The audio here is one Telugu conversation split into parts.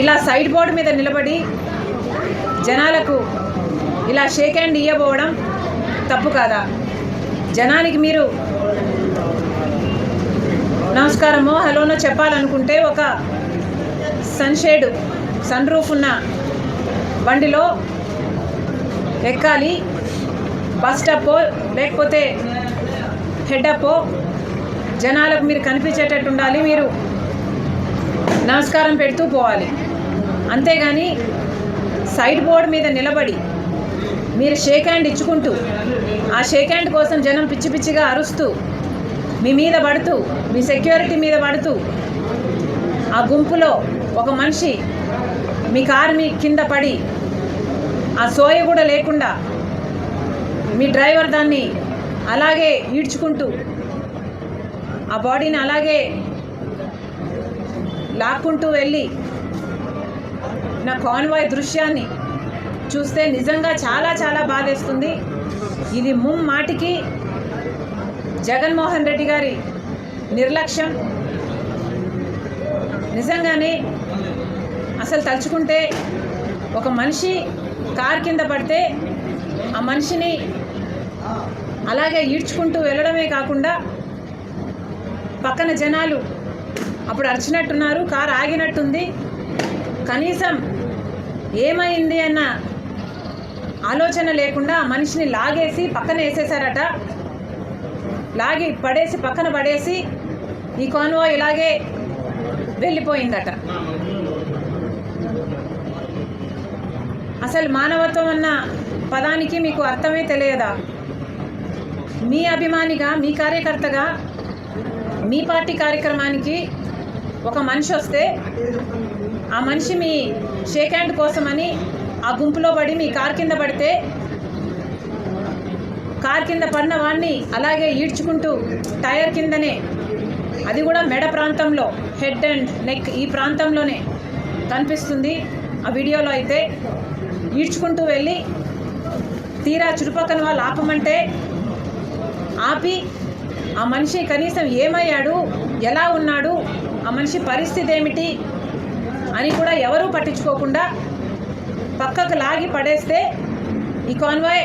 ఇలా సైడ్ బోర్డు మీద నిలబడి జనాలకు ఇలా షేక్ హ్యాండ్ ఇవ్వబోవడం తప్పు కాదా? జనానికి మీరు నమస్కారమో హలోనో చెప్పాలనుకుంటే ఒక సన్షేడ్ సన్ రూఫ్ ఉన్న బండిలో ఎక్కాలి. బస్ స్టాపో లేకపోతే హెడ్ అప్పో జనాలకు మీరు కనిపించేటట్టు ఉండాలి. మీరు నమస్కారం పెడుతూ పోవాలి. అంతేగాని సైడ్ బోర్డు మీద నిలబడి మీరు షేక్ హ్యాండ్ ఇచ్చుకుంటూ ఆ షేక్ హ్యాండ్ కోసం జనం పిచ్చి పిచ్చిగా అరుస్తూ మీ మీద పడుతూ మీ సెక్యూరిటీ మీద పడుతూ ఆ గుంపులో ఒక మనిషి మీ కారు మీ కింద పడి ఆ సోయ కూడా లేకుండా మీ డ్రైవర్ దాన్ని అలాగే ఈడ్చుకుంటూ ఆ బాడీని అలాగే లాక్కుంటూ వెళ్ళి నా కాన్వాయ్ దృశ్యాన్ని చూస్తే నిజంగా చాలా చాలా బాధేస్తుంది. ఇది ముమ్మాటికి జగన్మోహన్ రెడ్డి గారి నిర్లక్ష్యం. నిజంగానే అసలు తలుచుకుంటే ఒక మనిషి కార్ కింద పడితే ఆ మనిషిని అలాగే ఈడ్చుకుంటూ వెళ్ళడమే కాకుండా పక్కన జనాలు అప్పుడు అరిచినట్టున్నారు కారు ఆగినట్టుంది. కనీసం ఏమైంది అన్న ఆలోచన లేకుండా ఆ మనిషిని లాగేసి పక్కన వేసేసారట లాగి పడేసి పక్కన పడేసి ఈ కాన్వాయ్ ఇలాగే వెళ్ళిపోయిందట. అసలు మానవత్వం అన్న పదానికి మీకు అర్థమే తెలియదా? మీ అభిమానిగా మీ కార్యకర్తగా మీ పార్టీ కార్యక్రమానికి ఒక మనిషి వస్తే ఆ మనిషి మీ షేక్ హ్యాండ్ కోసమని ఆ గుంపులో పడి మీ కార్ కింద పడితే కార్ కింద పడిన వాడిని అలాగే ఈడ్చుకుంటూ టైర్ కిందనే అది కూడా మెడ ప్రాంతంలో హెడ్ అండ్ నెక్ ఈ ప్రాంతంలోనే కనిపిస్తుంది. ఆ వీడియోలో అయితే ఈడ్చుకుంటూ వెళ్ళి తీరా చురుపక్కన వాళ్ళు ఆపమంటే ఆపి ఆ మనిషి కనీసం ఏమయ్యాడు ఎలా ఉన్నాడు ఆ మనిషి పరిస్థితి ఏమిటి అని కూడా ఎవరూ పట్టించుకోకుండా పక్కకు లాగి పడేస్తే ఈ కాన్వాయ్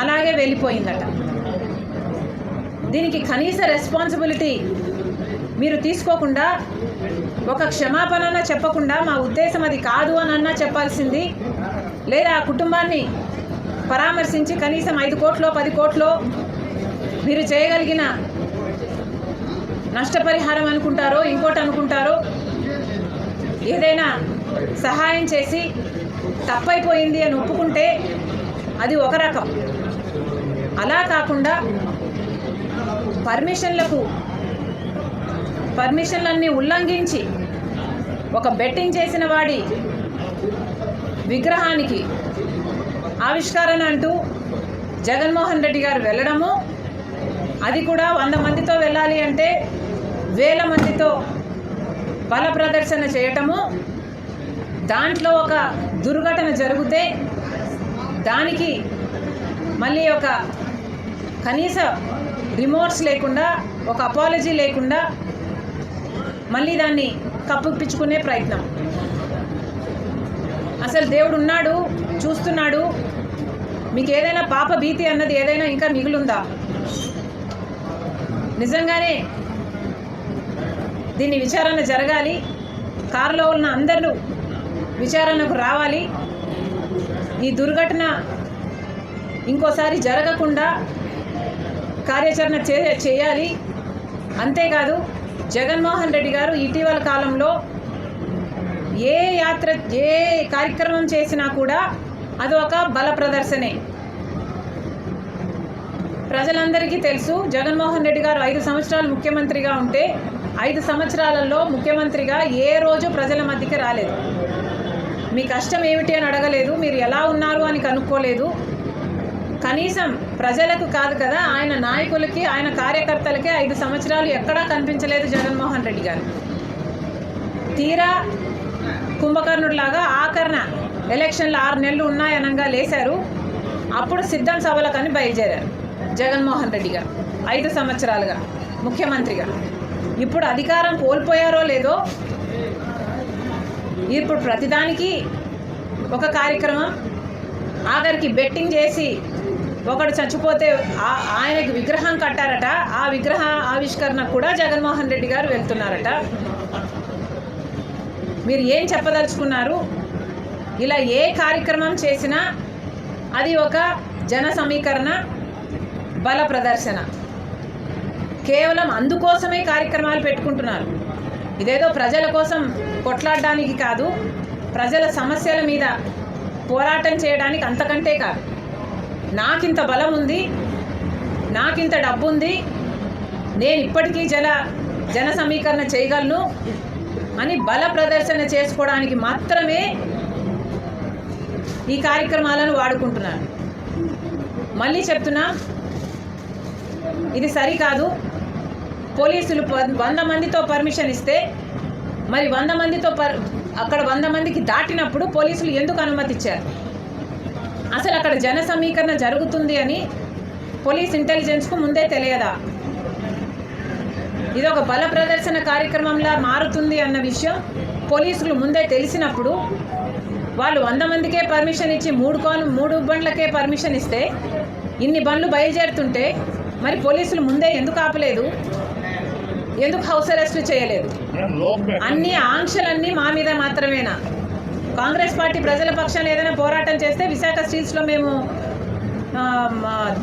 అలాగే వెళ్ళిపోయిందట. దీనికి కనీస రెస్పాన్సిబిలిటీ మీరు తీసుకోకుండా ఒక క్షమాపణ చెప్పకుండా మా ఉద్దేశం అది కాదు అని అన్నా చెప్పాల్సింది. లేదా ఆ కుటుంబాన్ని పరామర్శించి కనీసం ఐదు కోట్లో పది కోట్లో మీరు చేయగలిగిన నష్టపరిహారం అనుకుంటారో ఇంకోటి అనుకుంటారో ఏదైనా సహాయం చేసి తప్పైపోయింది అని ఒప్పుకుంటే అది ఒక రకం. అలా కాకుండా పర్మిషన్లకు పర్మిషన్లన్నీ ఉల్లంఘించి ఒక బెట్టింగ్ చేసిన వాడి విగ్రహానికి ఆవిష్కరణ అంటూ జగన్మోహన్ రెడ్డి గారు వెళ్ళడము అది కూడా వంద మందితో వెళ్ళాలి అంటే వేల మందితో బల ప్రదర్శన చేయటము దాంట్లో ఒక దుర్ఘటన జరిగితే దానికి మళ్ళీ ఒక కనీస రిమోట్స్ లేకుండా ఒక అపాలజీ లేకుండా మళ్ళీ దాన్ని కప్పిపించుకునే ప్రయత్నం. అసలు దేవుడు ఉన్నాడు చూస్తున్నాడు. మీకు ఏదైనా పాప భీతి అన్నది ఏదైనా ఇంకా మిగులుందా? నిజంగానే దీన్ని విచారణ జరగాలి. కారులో ఉన్న అందరూ విచారణకు రావాలి. ఈ దుర్ఘటన ఇంకోసారి జరగకుండా కార్యాచరణ చే చేయాలి. అంతేకాదు జగన్మోహన్ రెడ్డి గారు ఇటీవల కాలంలో ఏ యాత్ర ఏ కార్యక్రమం చేసినా కూడా అది ఒక బల ప్రదర్శనే. ప్రజలందరికీ తెలుసు జగన్మోహన్ రెడ్డి గారు ఐదు సంవత్సరాలు ముఖ్యమంత్రిగా ఉంటే ఐదు సంవత్సరాలలో ముఖ్యమంత్రిగా ఏ రోజు ప్రజల మధ్యకి రాలేదు. మీ కష్టం ఏమిటి అని అడగలేదు మీరు ఎలా ఉన్నారు అని కనుక్కోలేదు. కనీసం ప్రజలకు కాదు కదా ఆయన నాయకులకి ఆయన కార్యకర్తలకి ఐదు సంవత్సరాలు ఎక్కడా కనిపించలేదు జగన్మోహన్ రెడ్డి గారు. తీరా కుంభకర్ణుడిలాగా ఆకరణ ఎలక్షన్లు ఆరు నెలలు ఉన్నాయనంగా లేశారు. అప్పుడు సిద్ధం సభలకని బయలుదేరారు జగన్మోహన్ రెడ్డి గారు. ఐదు సంవత్సరాలుగా ముఖ్యమంత్రిగా. ఇప్పుడు అధికారం కోల్పోయారో లేదో ఇప్పుడు ప్రతిదానికి ఒక కార్యక్రమం ఆఖరికి బెట్టింగ్ చేసి ఒకడు చచ్చిపోతే ఆ- ఆయనకి విగ్రహం కట్టారట ఆ విగ్రహ ఆవిష్కరణ కూడా జగన్మోహన్ రెడ్డి గారు వెళ్తున్నారట. మీరు ఏం చెప్పదలుచుకున్నారు? ఇలా ఏ కార్యక్రమం చేసినా అది ఒక జన సమీకరణ బల ప్రదర్శన. కేవలం అందుకోసమే కార్యక్రమాలు పెట్టుకుంటున్నారు. ఇదేదో ప్రజల కోసం కొట్లాడడానికి కాదు ప్రజల సమస్యల మీద పోరాటం చేయడానికి అంతకంటే కాదు. నాకింత బలం ఉంది నాకింత డబ్బు ఉంది నేను ఇప్పటికీ జల జన సమీకరణ చేయగలను అని బల ప్రదర్శన చేసుకోవడానికి మాత్రమే ఈ కార్యక్రమాలను వాడుకుంటున్నాను. మళ్ళీ చెప్తున్నా ఇది సరికాదు. పోలీసులు వంద మందితో పర్మిషన్ ఇస్తే మరి వంద మందితో పర్ అక్కడ వంద మందికి దాటినప్పుడు పోలీసులు ఎందుకు అనుమతి ఇచ్చారు అసలు అక్కడ జన సమీకరణ జరుగుతుంది అని పోలీస్ ఇంటెలిజెన్స్కు ముందే తెలియదా? ఇది ఒక బల ప్రదర్శన కార్యక్రమంలా మారుతుంది అన్న విషయం పోలీసులు ముందే తెలిసినప్పుడు వాళ్ళు వంద మందికే పర్మిషన్ ఇచ్చి మూడు కాన్ మూడు బండ్లకే పర్మిషన్ ఇస్తే ఇన్ని బండ్లు బయలుదేరుతుంటే మరి పోలీసులు ముందే ఎందుకు ఆపలేదు? ఎందుకు హౌస్ అరెస్ట్లు చేయలేదు? అన్ని ఆంక్షలన్నీ మా మీద మాత్రమేనా? కాంగ్రెస్ పార్టీ ప్రజల పక్షాన ఏదైనా పోరాటం చేస్తే విశాఖ స్ట్రీట్స్లో మేము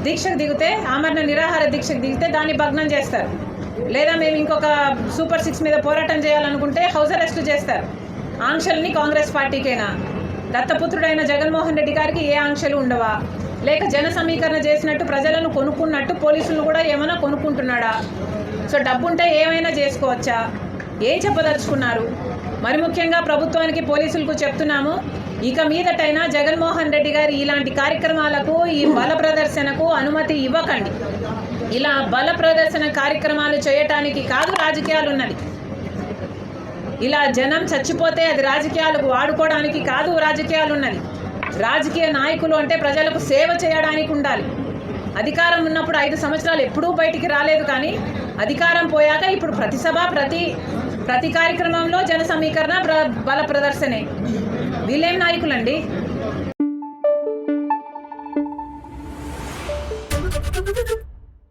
దీక్షకు దిగితే ఆమరణ నిరాహార దీక్షకు దిగితే దాన్ని భగ్నం చేస్తారు. లేదా మేము ఇంకొక సూపర్ సిక్స్ మీద పోరాటం చేయాలనుకుంటే హౌస్ అరెస్ట్ చేస్తారు. ఆంక్షల్ని కాంగ్రెస్ పార్టీకేనా? దత్తపుత్రుడైన జగన్మోహన్ రెడ్డి గారికి ఏ ఆంక్షలు ఉండవా? లేక జన సమీకరణ చేసినట్టు ప్రజలను కొనుక్కున్నట్టు పోలీసులు కూడా ఏమైనా కొనుక్కుంటున్నాడా? సో డబ్బుంటే ఏమైనా చేసుకోవచ్చా? ఏం చెప్పదలుచుకున్నారు? మరి ముఖ్యంగా ప్రభుత్వానికి పోలీసులకు చెప్తున్నాము ఇక మీదటైనా జగన్మోహన్ రెడ్డి గారు ఇలాంటి కార్యక్రమాలకు ఈ బల ప్రదర్శనకు అనుమతి ఇవ్వకండి. ఇలా బల ప్రదర్శన కార్యక్రమాలు చేయటానికి కాదు రాజకీయాలు ఉన్నది ఇలా జనం చచ్చిపోతే అది రాజకీయాలకు వాడుకోవడానికి కాదు రాజకీయాలు ఉన్నది రాజకీయ నాయకులు అంటే ప్రజలకు సేవ చేయడానికి ఉండాలి అధికారం ఉన్నప్పుడు ఐదు సంవత్సరాలు ఎప్పుడూ బయటికి రాలేదు కానీ అధికారం పోయాక ఇప్పుడు ప్రతి సభ ప్రతి ప్రతి కార్యక్రమంలో జన సమీకరణ ప్ర బల ప్రదర్శనే. వీళ్ళేం నాయకులండి?